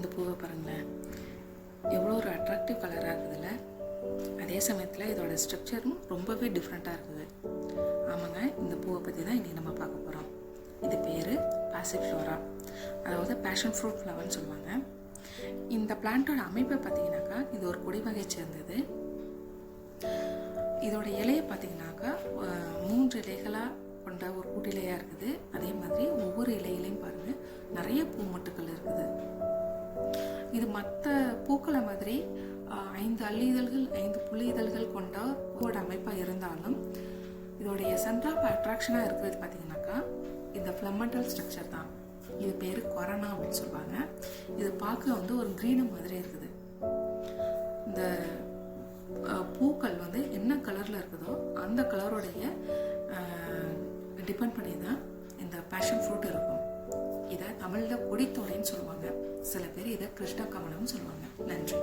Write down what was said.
இந்த பூவை பாருங்களேன். எவ்வளோ ஒரு அட்ராக்டிவ் கலராக இருக்குதுல்ல? அதே சமயத்தில் இதோட ஸ்ட்ரக்சரும் ரொம்பவே டிஃப்ரெண்ட்டாக இருக்குது. ஆமாங்க இந்த பூவை பற்றி தான் இன்றைக்கி நம்ம பார்க்க போகிறோம் இது பேர் பேசிவ் ஃப்ளோரா அதாவது பேஷன் ஃப்ரூட் ஃப்ளவர்னு சொல்லுவாங்க. இந்த பிளான்ட்டோட அமைப்பை பார்த்தீங்கன்னாக்கா இது ஒரு கொடி சேர்ந்தது. இதோட இலையை பார்த்தீங்கன்னாக்கா மூன்று இலைகளாக கொண்ட ஒரு கூட்டிலையாக இருக்குது. அதே மாதிரி ஒவ்வொரு இலையிலையும் பாருங்கள் நிறைய பூ மொட்டுக்கள் இருக்குது. இது மற்ற பூக்களை மாதிரி ஐந்து அள்ளி இதழ்கள் ஐந்து புள்ளி இதழ்கள் கொண்ட பூவோட அமைப்பாக இருந்தாலும் இதோடைய சென்டர் ஆஃப் அட்ராக்ஷனாக இருக்கிறது பார்த்தீங்கன்னாக்கா இந்த ஃப்ளமெண்டல் ஸ்ட்ரக்சர் தான். இது பேர் கொரோனா அப்படின்னு சொல்லுவாங்க. இது பார்க்க வந்து ஒரு க்ரீனு மாதிரி இருக்குது. இந்த பூக்கள் வந்து என்ன கலரில் இருக்குதோ அந்த கலருடைய டிபெண்ட் பண்ணி தான் இந்த பேஷன் ஃப்ரூட் இருக்கும். தமிழில் ஒடித்தோடைன்னு சொல்லுவாங்க. சில பேர் இதை கிருஷ்ண கமலம்னு சொல்லுவாங்க. நன்றி.